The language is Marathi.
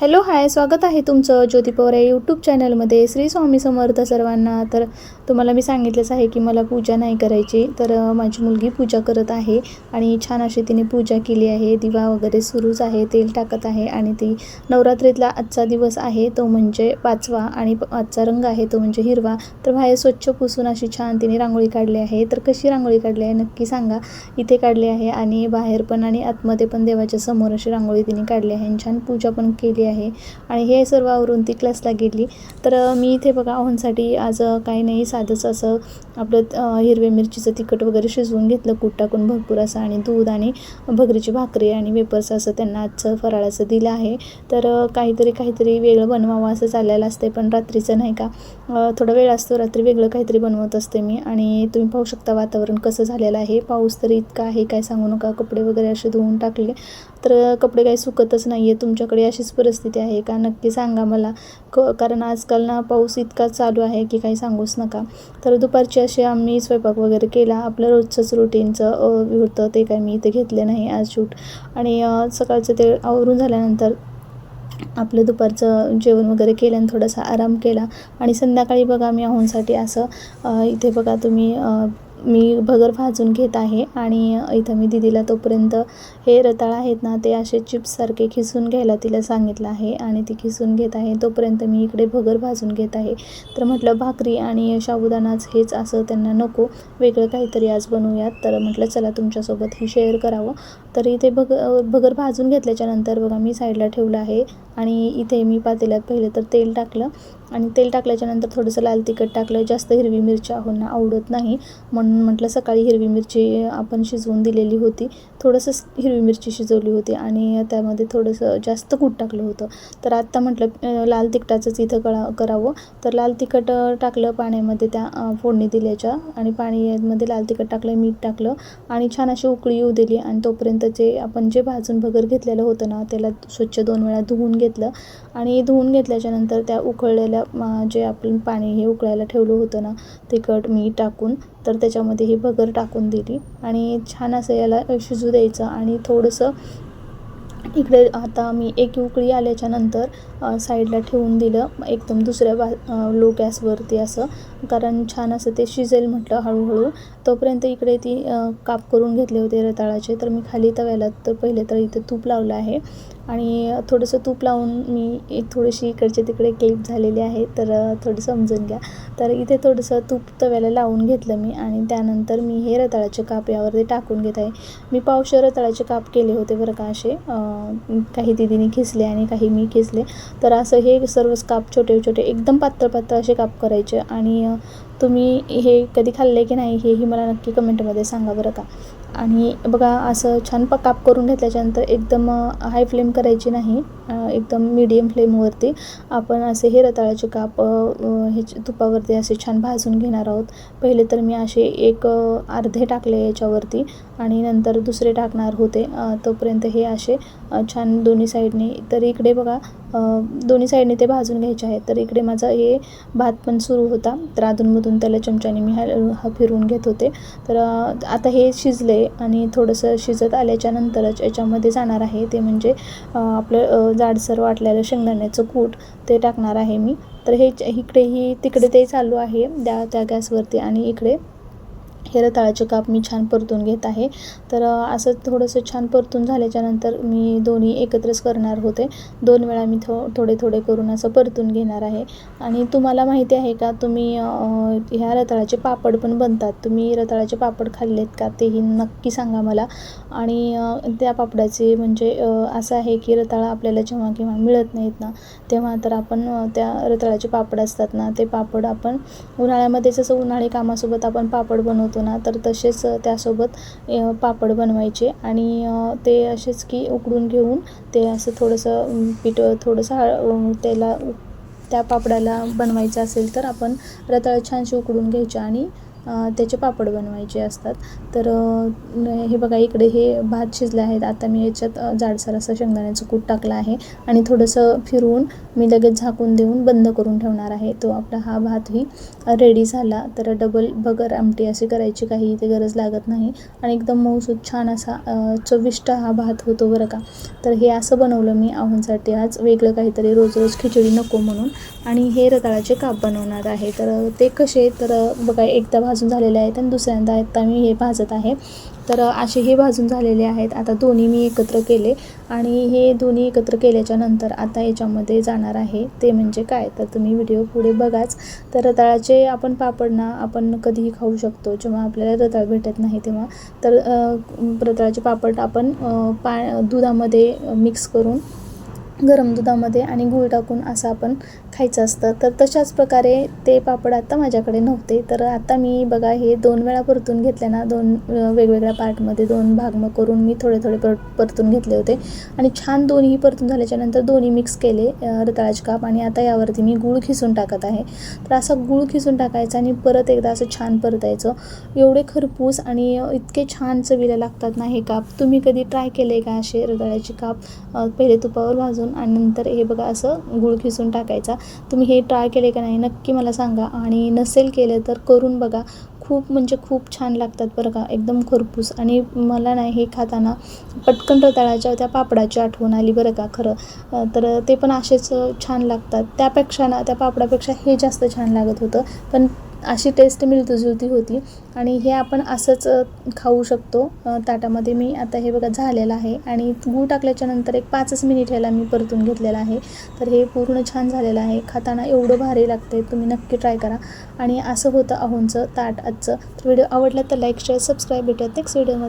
हॅलो हाय स्वागत आहे तुमचं ज्योती पवार या यूट्यूब चॅनलमध्ये श्री स्वामी समर्थ सर्वांना. तर तुम्हाला मी सांगितलंच आहे की मला पूजा नाही करायची. तर माझी मुलगी पूजा करत आहे आणि छान अशी तिने पूजा केली आहे. दिवा वगैरे सुरूच आहे तेल टाकत आहे आणि ती नवरात्रीतला आजचा दिवस आहे. तो म्हणजे पाचवा आणि प- आजचा रंग आहे तो म्हणजे हिरवा. तर बाहेर स्वच्छ पुसून अशी छान तिने रांगोळी काढली आहे. तर कशी रांगोळी काढली आहे नक्की सांगा. इथे काढली आहे आणि बाहेर पण आणि आतमध्ये पण देवाच्या समोर अशी रांगोळी तिने काढली आहे आणि छान पूजा पण केली आहे. आणि हे सर्व आवरून ती क्लासला गेली. तर मी इथे बघा ओहनसाठी आज काही नाही साधंच असं आपलं हिरव्या मिरचीचं तिखट वगैरे शिजवून घेतलं कूट टाकून भरपूर असं आणि दूध आणि भगरीची भाकरी आणि वेपर्स असं त्यांना आजचं फराळाचं दिलं आहे. तर काहीतरी काहीतरी वेगळं बनवावं असं चाललेलं असते पण रात्रीचं नाही का? थोडा वेळ असतो रात्री वेगळं काहीतरी बनवत असते मी. आणि तुम्ही पाहू शकता वातावरण कसं झालेलं आहे. पाऊस तरी इतका आहे काय सांगू नका. कपडे वगैरे असे धुवून टाकले. तर कपडे काही सुकतच नाही आहे तुमच्याकडे अशीच परिस्थिती आहे का? नक्की सांगा मला. क कारण आजकाल ना पाऊस इतका चालू आहे की काही सांगूच नका. तर दुपारची अशी आम्ही स्वयंपाक वगैरे केला. आपलं रोजचंच रुटीनचं होतं. ते काय मी इथे घेतले नाही आज शूट आणि सकाळचं ते आवरून झाल्यानंतर आपलं दुपारचं जेवण वगैरे केलं आणि थोडासा आराम केला. आणि संध्याकाळी बघा मी आहोंसाठी असं इथे बघा तुम्ही मी भगर भाजून घेत आहे आणि इथं मी दिदीला तोपर्यंत हे रताळ आहेत ना ते असे चिप्ससारखे खिसून घ्यायला तिला सांगितलं आहे आणि ती खिसून घेत आहे. तोपर्यंत मी इकडे भगर भाजून घेत आहे. तर म्हटलं भाकरी आणि साबुदाणाच हेच असं त्यांना नको वेगळं काहीतरी आज बनवूयात. तर म्हटलं चला तुमच्यासोबत हे शेअर करावं. तर इथे भग भगर भाजून घेतल्याच्यानंतर बघा मी साईडला ठेवलं आहे आणि इथे मी पातेल्यात पहिलं तर तेल टाकलं. आणि तेल टाकल्याच्यानंतर थोडंसं लाल तिखट टाकलं. जास्त हिरवी मिरच्या होणं आवडत नाही. म्हणून म्हटलं सकाळी हिरवी मिरची आपण शिजवून दिलेली होती. थोडंसं हिरवी मिरची शिजवली होती आणि त्यामध्ये थोडंसं जास्त कूट टाकलं होतं. तर आत्ता म्हटलं लाल तिखटाचंच इथं कळा करावं. तर लाल तिखट टाकलं पाण्यामध्ये त्या फोडणी दिल्याच्या आणि पाण्यामध्ये लाल तिखट टाकलं मीठ टाकलं आणि छान अशी उकळी येऊ दिली आणि तोपर्यंत जे आपण जे भाजून भगर घेतलेलं होतं ना त्याला स्वच्छ दोन वेळा धुवून घेतलं आणि धुवून घेतल्याच्यानंतर त्या उकळलेल्या जे आपण पाणी हे उकळायला ठेवलं होतं ना तिखट मीठ टाकून तर त्याच्यामध्ये ही भगर टाकून दिली आणि छान असं याला शिजू द्यायचं आणि थोडंसं इकडे आता मी एक उकळी आल्याच्यानंतर साईडला ठेवून दिलं एकदम दुसऱ्या बा लो गॅसवरती असं. कारण छान असं ते शिजेल म्हटलं हळूहळू. तोपर्यंत इकडे ती काप करून घेतले होते रताळाचे. तर मी खाली तव्याला तर पहिले तर इथे तूप लावलं आहे. आणि थोडंसं तूप लावून मी एक थोडीशी इकडचे तिकडे क्लिप झालेली आहे तर थोडं समजून घ्या. तर इथे थोडंसं तूप तव्याला लावून घेतलं मी आणि त्यानंतर मी हे रताळाचे काप यावरती टाकून घेत आहे. मी पावशे रताळाचे काप केले होते बरं का असे. काही दिदीने खिसले आणि काही मी खिसले. तर असं हे सर्वच काप छोटे छोटे एकदम पातळ पातळ असे काप करायचे आणि तुम्ही हे कधी खाल्ले की नाही हेही मला नक्की कमेंटमध्ये सांगा बरं का. आणि बघा असं छान प काप करून घेतल्याच्यानंतर एकदम हाय फ्लेम करायची नाही एकदम मीडियम फ्लेमवरती आपण असे हे रताळ्याचे काप हे तुपावरती असे छान भाजून घेणार आहोत. पहिले तर मी असे एक अर्धे टाकले याच्यावरती आणि नंतर दुसरे टाकणार होते. तोपर्यंत हे असे छान दोन्ही साईडने तर इकडे बघा दोन्ही साईडने ते भाजून घ्यायचे आहेत. तर इकडे माझा हे भात पण सुरू होता. तर अधूनमधून त्याला चमच्याने मी हा फिरवून घेत होते. तर आता हे शिजले आणि थोडंसं शिजत आल्याच्या नंतरच याच्यामध्ये जाणार आहे. ते म्हणजे आपलं जाडसर वाटलेलं शेंगदाण्याचं कूट ते टाकणार आहे मी. तर हे इकडेही तिकडे ते चालू आहे. त्या त्या गॅसवरती आणि इकडे हे रताळाचे काप मी छान परतून घेत आहे. तर असं थोडंसं छान परतून झाल्याच्यानंतर मी दोन्ही एकत्रच करणार होते. दोन वेळा मी थो थोडे थोडे करून असं परतून घेणार आहे. आणि तुम्हाला माहिती आहे का तुम्ही ह्या रताळाचे पापड पण बनतात. तुम्ही रताळाचे पापड खाल्लेत का तेही नक्की सांगा मला. आणि त्या पापडाचे म्हणजे असं आहे की रताळा आपल्याला जेव्हा केव्हा मिळत नाहीत ना तेव्हा तर आपण त्या रताळाचे पापड असतात ना ते पापड आपण उन्हाळ्यामध्ये जसं उन्हाळी कामासोबत आपण पापड बनवतो ना तर तसेच त्यासोबत पापड बनवायचे आणि ते असेच की उकडून घेऊन ते असं थोडंसं पीठ थोडंसं हळ त्याला त्या पापडाला बनवायचं असेल तर आपण रताळ छानशी उकडून घ्यायचे आणि त्याचे पापड बनवायचे असतात. तर हे बघा इकडे हे भात शिजले आहेत. आता मी याच्यात जाडसर असं शेंगदाण्याचं कूट टाकलं आहे आणि थोडंसं फिरवून मी लगेच झाकून देऊन बंद करून ठेवणार आहे. तो आपला हा भातही रेडी झाला. तर डबल बगर आमटी अशी करायची काही इथे गरज लागत नाही. आणि एकदम मऊसूद छान असा चविष्ट हा भात होतो बरं का. तर हे असं बनवलं मी आव्हानसाठी आज वेगळं काहीतरी रोज रोज खिचडी नको म्हणून. आणि हे रताळाचे काप बनवणार आहे. तर ते कसे? तर बघा एकदा भाजून झालेले आहेत आणि दुसऱ्यांदा आता मी हे भाजत आहे. तर असे हे भाजून झालेले आहेत. आता दोन्ही मी एकत्र केले आणि हे दोन्ही एकत्र केल्याच्यानंतर आता याच्यामध्ये जाणार आहे. ते म्हणजे काय? तर तुम्ही व्हिडिओ पुढे बघाच. तर रताळाचे आपण पापड ना आपण कधीही खाऊ शकतो. जेव्हा आपल्याला रताळ भेटत नाही तेव्हा. तर रताळाचे पापड आपण पा दुधामध्ये मिक्स करून गरम दुधामध्ये आणि गूळ टाकून असं आपण खायचं असतं तर तशाच प्रकारे ते पापड आता माझ्याकडे नव्हते. तर आता मी बघा हे दोन वेळा परतून घेतले ना दोन वेगवेगळ्या पार्टमध्ये दोन भाग मग करून मी थोडे थोडे पर परतून घेतले होते. आणि छान दोन्ही परतून झाल्याच्यानंतर दोन्ही मिक्स केले रताळाचे काप आणि आता यावरती मी गूळ खिसून टाकत आहे. तर असा गूळ खिसून टाकायचा आणि परत एकदा असं छान परतायचं. एवढे खरपूस आणि इतके छान चवीला लागतात ना हे काप. तुम्ही कधी ट्राय केले का असे रताळ्याचे काप? पहिले तुपावर भाजून आणि नंतर हे बघा असं गूळ खिसून टाकायचा. तुम्ही हे ट्राय केले का नाही नक्की मला सांगा. आणि नसेल केलं तर करून बघा. खूप म्हणजे खूप छान लागतात बरं का एकदम खरपूस. आणि मला नाही हे खाताना पटकन रताळाच्या त्या पापडाची आठवण आली बरं का खरं. तर ते पण असेच छान लागतात. त्यापेक्षा ना त्या पापडापेक्षा हे जास्त छान लागत होतं. पण अशी टेस्ट मिळतीजुळती होती. आणि हे आपण असंच खाऊ शकतो. ताटामध्ये मी आता हे बघा झालेलं आहे. आणि गूळ टाकल्याच्या नंतर एक पाचच मिनिट ह्याला मी परतून घेतलेलं आहे. तर हे पूर्ण छान झालेलं आहे. खाताना एवढं भारी लागते तुम्ही नक्की ट्राय करा. आणि असं होतं अहोंचं ताट आजचं. तर व्हिडिओ आवडला तर लाईक शेअर सबस्क्राईब भेटत नेक्स्ट व्हिडिओमध्ये